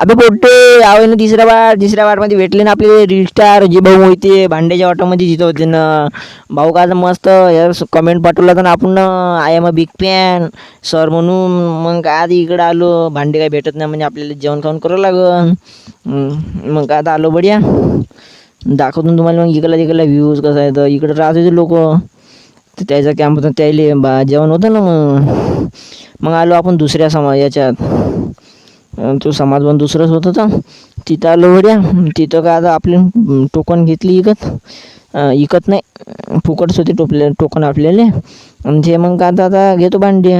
अबे पोट्टे यावे ना तिसऱ्या वाट तिसऱ्या वाटमध्ये भेटले ना आपले रील स्टार जे भाऊ होते भांड्याच्या वाटामध्ये जिथं होते ना. भाऊ का मस्त कमेंट पाठवला तर आपण I am a big fan sir म्हणून. मग काय आता इकडं आलो भांडे काय भेटत नाही म्हणजे आपल्याला जेवण खाऊन करावं लागन. मग काय आता आलो बढिया. दाखवतो तुम्हाला मग इकडला तिकडला व्ह्यूज कसा आहे तर इकडं राहत होते लोक. तर त्याचा कॅम्प होता त्याला बा जेवण होतं ना मग. मग आलो आपण दुसऱ्या समा याच्यात तो समाज पण दुसरंच होत होता. तिथं आलो बढ्या तिथं काय आता आपली टोकन घेतली इकत. इकत नाही. फुकटच होते टोपले टोकन आपल्याला. आणि ते मग काय आता आता घेतो भांडी.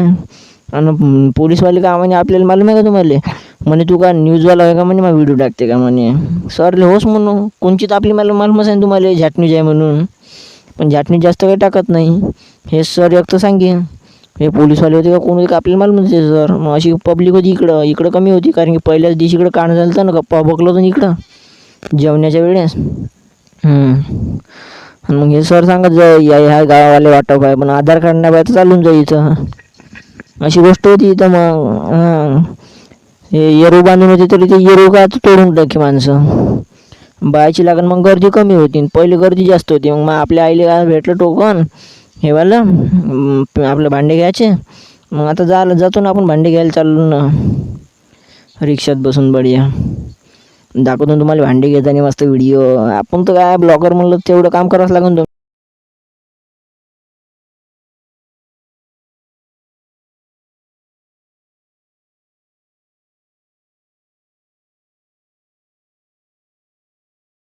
आणि पोलीसवाले का म्हणे आपल्याला मालूम आहे का तुम्हाला? म्हणे तू का न्यूजवाला आहे का? म्हणे मग व्हिडिओ टाकते का? म्हणे. सरले होस म्हणून. कोणची तर आपली मला मालूमच आहे तुम्हाला झॅट न्यूज आहे म्हणून. पण झॅट न्यूज जास्त काही टाकत नाही. हे सर एक तर सांगेन. हे पोलीसवाले होते का? कोण होते? का आपल्याला मालूम होते सर? मग अशी पब्लिक होती इकडं. इकडं कमी होती कारण की पहिल्याच दिवशी इकडं काढणं झालं होतं ना गप्पा बकलं होतं इकडं. जेवण्याच्या वेळेस. हम्म. आणि मग हे सर सांगत जा या ह्या गावावाले वाटप आहे पण आधार कार्ड नाही पाहिजे तर चालून जा इथं. अशी गोष्ट होती इथं मग. हां. हे येरू बांधून होते तरी ते येरू का तोडून टाकी माणसं. बायची लागण मग गर्दी कमी होती. पहिले गर्दी जास्त होती. मग मग आपल्या आईला भेटलं टोकन. हे वालं आपलं भांडे घ्यायचे. मग आता जायला जातो ना आपण भांडे घ्यायला चाललो ना. रिक्षात बसून बढिया. दाखवतो तुम्हाला भांडे घेताना मस्त व्हिडिओ. आपण तर काय ब्लॉगर म्हणलं तेवढं काम करावंच लागेल